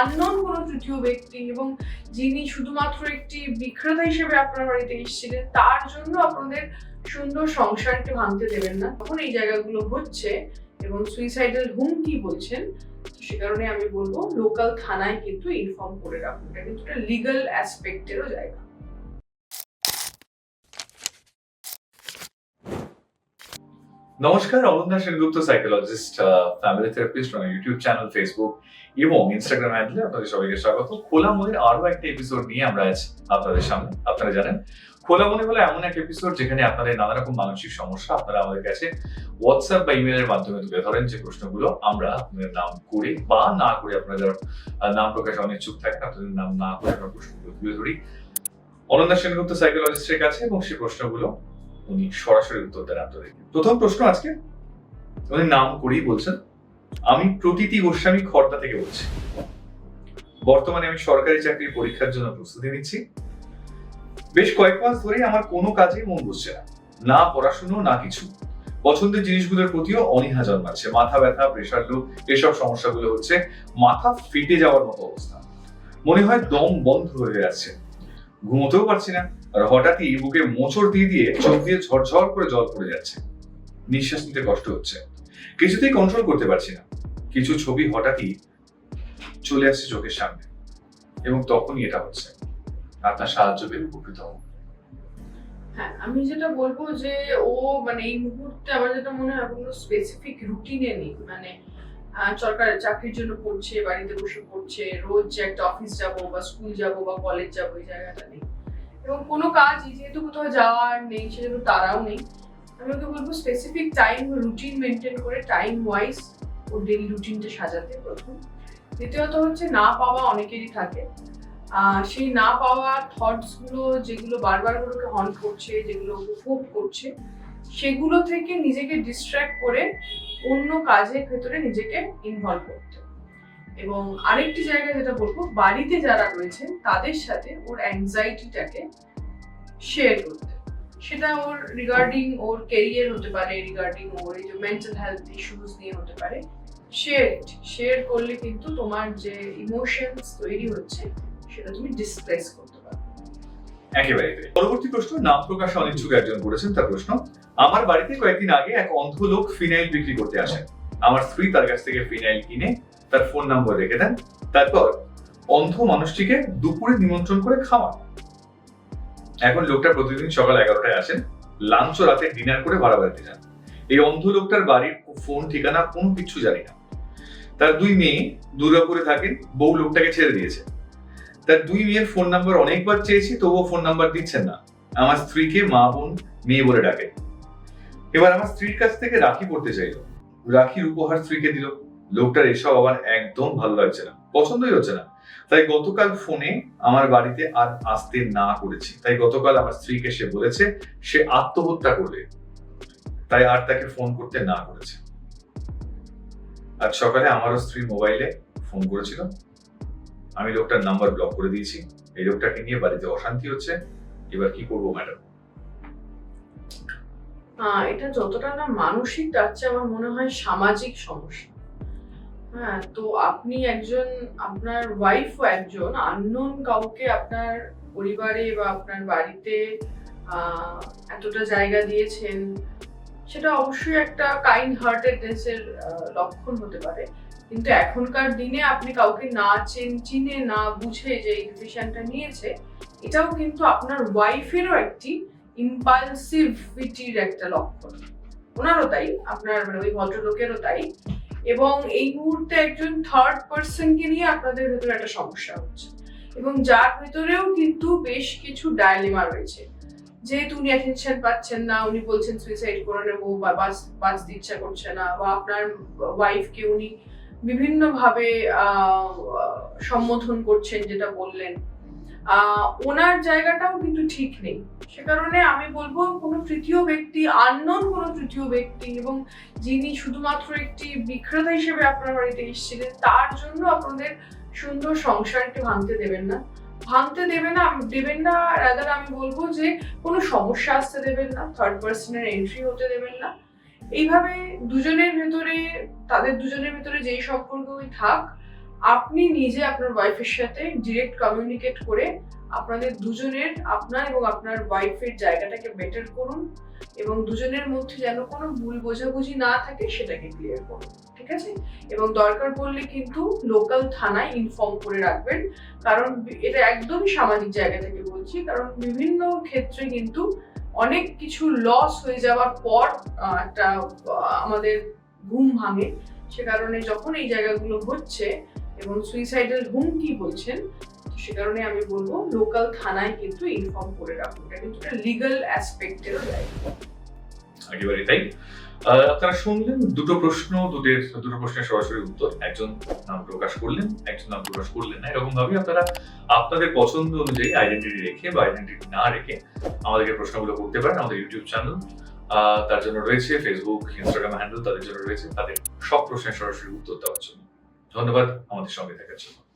Unknown কোনো তৃতীয় ব্যক্তি এবং যিনি শুধুমাত্র একটি বিক্রেতা হিসেবে আপনার বাড়িতে এসেছিলেন, তার জন্য আপনাদের সুন্দর সংসারকে ভাঙতে দেবেন না। তখন এই জায়গাগুলো হচ্ছে এবং সুইসাইডাল হুমকি বলছেন সে কারণে আমি বলব লোকাল থানায় কিন্তু ইনফর্ম করে রাখুন। এটা কিন্তু লিগাল অ্যাসপেক্টেরও জায়গা। নমস্কার Ananya Sengupta psychologist family therapist YouTube channel Facebook এবং ইনস্টাগ্রাম হ্যান্ডেলে আপনাদের সবাইকে স্বাগত। খোলা মনের আরও একটা এপিসোড নিয়ে আমরা আজ আপনাদের সামনে, আপনারা জানেন? খোলা মনে হলো এমন এক এপিসোড যেখানে আপনাদের নানা রকম মানসিক সমস্যা আপনারা আমাদের কাছে হোয়াটসঅ্যাপ বা ইমেলের মাধ্যমে তুলে ধরেন যে প্রশ্নগুলো আমরা আপনাদের নাম করে বা না করে আপনারা যারা নাম প্রকাশে অনিচ্ছুক থাকেন আপনাদের নাম না করে আমরা প্রশ্নগুলো তুলে ধরি। অনন্যা সেনগুপ্ত সাইকোলজিস্টের কাছে এবং সেই প্রশ্নগুলো উনি সরাসরি উত্তর দেন আপনাদেরকে। প্রথম প্রশ্ন আজকে, উনি নাম করেই বলছেন, আমি প্রতীতি গোস্বামী খর্দা থেকে বলছি। বর্তমানে আমি সরকারি চাকরির পরীক্ষার জন্য প্রস্তুতি নিচ্ছি। বেশ কয়েক মাস ধরেই আমার কোনো কাজে মন বসছে না। না পড়াশুনো, না কিছু। পছন্দের জিনিসগুলোর প্রতিও অনীহা জন্মাচ্ছে। মাথা ব্যথা প্রেশার লো এসব সমস্যাগুলো হচ্ছে মাথা ফেটে যাওয়ার মতো অবস্থা। মনে হয় দম বন্ধ হয়ে যাচ্ছে ঘুমোতেও পারছি না। আর হঠাৎই বুকে মোচড় দিয়ে দিয়ে চোখ দিয়ে ঝরঝর করে জল পড়ে যাচ্ছে। নিঃশ্বাস নিতে কষ্ট হচ্ছে। কিছুতেই কন্ট্রোল করতে পারছি না। কিছু ছবি হঠাৎই চলে আসছে চোখের সামনে এবং তখনই এটা হচ্ছে। আপনার সাহায্য পেলে উপকৃত হব। হ্যাঁ আমি যেটা বলব যে ও মানে এই মুহূর্তে আমার যেটা মনে হয় কোনো স্পেসিফিক রুটিনে নেই। মানে সরকার চাকরির জন্য পড়ছে, বাড়িতে বসে পড়ছে, রোজ যে একটা অফিস যাব বা স্কুল যাব বা কলেজ যাব, এই জায়গাটা নেই। এবং কোনো কাজ যেহেতু কোথাও যাওয়ার নেই, সেহেতু তারাও নেই, আমি ওকে বলব স্পেসিফিক টাইম রুটিন মেনটেন করে টাইম ওয়াইজ ওর ডেলি রুটিনটা সাজাতে প্রথম। দ্বিতীয়ত হচ্ছে না পাওয়া অনেকেরই থাকে। সেই না পাওয়া থটসগুলো যেগুলো বারবার ওকে হন্ট করছে, যেগুলো ওকে করছে, সেগুলো থেকে নিজেকে ডিস্ট্র্যাক্ট করে অন্য কাজের ভেতরে নিজেকে ইনভলভ করতে। এবং আরেকটি জায়গায় যেটা বলব, বাড়িতে যারা রয়েছেন, তাদের সাথে ওর অ্যাংজাইটিটাকে শেয়ার করতে সেটা ওর রিগার্ডিং ওর কেরিয়ার হতে পারে রিগার্ডিং ওর এই যে মেন্টাল হেলথ ইস্যুস নিয়ে হতে পারে। শেয়ার শেয়ার করলে কিন্তু তোমার যে ইমোশনস তৈরি হচ্ছে, সেটা তুমি ডিসপ্লেস করতে পারো একেবারে পরবর্তী প্রশ্ন, নাম প্রকাশে অনিচ্ছুক একজন করেছেন তার প্রশ্ন, আমার বাড়িতে কয়েকদিন আগে এক অন্ধ লোক ফিনাইল বিক্রি করতে আসেন আমার স্ত্রী তার কাছ থেকে ফিনাইল কিনে তার ফোন নাম্বার রেখে দেন। তারপর অন্ধ মানুষটিকে দুপুরে নিমন্ত্রণ করে খাওয়ান। এখন লোকটা প্রতিদিন সকাল এগারোটায় আসেন লাঞ্চ রাতে ডিনার করে ভাড়া বাড়িতে যান। এই অন্ধ লোকটার বাড়ির ফোন ঠিকানা কোনো কিছু জানি না। তার দুই মেয়ে দুর্গাপুরে থাকেন, বউ লোকটাকে ছেড়ে দিয়েছে। তার দুই মেয়ের ফোন নাম্বার অনেকবার চেয়েছি, তবুও ফোন নাম্বার দিচ্ছেন না। আমার স্ত্রীকে মা, বোন, মেয়ে বলে ডাকে। এবার আমার স্ত্রীর কাছ থেকে রাখি পড়তে চাইলো। রাখির উপহার স্ত্রীকে দিল। লোকটার এসব আমার একদম ভালো লাগছে না, পছন্দই হচ্ছে না। তাই গতকাল ফোনে আমার বাড়িতে আর আসতে না করেছি। তাই গতকাল আমার স্ত্রীকে সে বলেছে, সে আত্মহত্যা করবে। তাই আর তাকে ফোন করতে না করেছে। আজ সকালে আমারও স্ত্রী মোবাইলে ফোন করেছিল। আমি লোকটার নাম্বার ব্লক করে দিয়েছি। এই লোকটাকে নিয়ে বাড়িতে অশান্তি হচ্ছে। এবার কি করব ম্যাডাম এটা যতটা না মানসিক, তার চেয়ে আমার মনে হয় সামাজিক সমস্যা। হ্যাঁ তো আপনি একজন, আপনার ওয়াইফও একজন আননোন কাউকে আপনার পরিবারে বা আপনার বাড়িতে এতটা জায়গা দিয়েছেন, সেটা অবশ্যই একটা কাইন্ড হার্টেডনেসের লক্ষণ হতে পারে। কিন্তু এখনকার দিনে আপনি কাউকে না চেন, চিনে, না বুঝে যে এই নিয়েছে, এটাও কিন্তু আপনার ওয়াইফেরও একটি ইম্পালসিভিটির একটা লক্ষণ। ওনারও তাই, আপনার মানে ওই ভদ্রলোকেরও তাই। এবং এই মুহূর্তে একজন থার্ড পার্সনকে নিয়ে আপনাদের ভেতরে একটা সমস্যা হচ্ছে। এবং যার ভেতরেও কিন্তু বেশ কিছু ডায়লেমা রয়েছে। যেহেতু উনি অ্যাটেনশন পাচ্ছেন না, উনি বলছেন সুইসাইড করে নেব বা বাস বাঁচতে ইচ্ছা করছে না বা আপনার ওয়াইফকে উনি বিভিন্নভাবে সম্বোধন করছেন যেটা বললেন। ওনার জায়গাটাও কিন্তু ঠিক নেই। সে কারণে আমি বলব, কোনো তৃতীয় ব্যক্তি আননোন কোনো তৃতীয় ব্যক্তি এবং যিনি শুধুমাত্র একটি বিক্রেতা হিসেবে আপনার বাড়িতে এসেছিলেন, তার জন্য আপনাদের সুন্দর সংসারটি ভাঙতে দেবেন না। ভাঙতে দেবে না দেবেন না রাদার আমি বলব যে, কোনো সমস্যা আসতে দেবেন না থার্ড পার্সনের এন্ট্রি হতে দেবেন না। এইভাবে দুজনের ভেতরে, তাদের দুজনের ভেতরে যেই সম্পর্কই থাক আপনি নিজে আপনার ওয়াইফের সাথে ডিরেক্ট কমিউনিকেট করে আপনাদের দুজনের আপনার এবং আপনার ওয়াইফের জায়গাটাকে বেটার করুন এবং দুজনের মধ্যে যেন কোনো ভুল বোঝাবুঝি না থাকে সেটাকে ক্লিয়ার করুন, ঠিক আছে? এবং দরকার পড়লে কিন্তু লোকাল থানায় ইনফর্ম করে রাখবেন, কারণ এটা একদমই সামাজিক জায়গা থেকে বলছি, কারণ বিভিন্ন ক্ষেত্রে কিন্তু অনেক কিছু লস হয়ে যাওয়ার পর একটা আমাদের ঘুম ভাঙে, সে কারণে যখন এই জায়গাগুলো হচ্ছে এবং সুইসাইডাল হুমকি বলছেন সে কারণে আমি বলব লোকাল থানায় কিন্তু ইনফর্ম করে রাখুন। এটা কিন্তু একটা লিগাল অ্যাসপেক্টেরও জায়গা একেবারে তাই। আপনারা শুনলেন দুটো প্রশ্ন দুটের দুটো প্রশ্নের সরাসরি উত্তর। একজন নাম প্রকাশ করলেন, একজন নাম প্রকাশ করলেন না। এরকম ভাবে আপনারা আপনাদের পছন্দ অনুযায়ী আইডেন্টিটি রেখে বা আইডেন্টিটি না রেখে আমাদেরকে প্রশ্নগুলো করতে পারেন আমাদের ইউটিউব চ্যানেল তার জন্য রয়েছে ফেসবুক ইনস্টাগ্রাম হ্যান্ডেল তাদের জন্য রয়েছে। তাদের সব প্রশ্নের সরাসরি উত্তর দেওয়ার জন্য। ধন্যবাদ আমাদের সঙ্গে থাকার জন্য।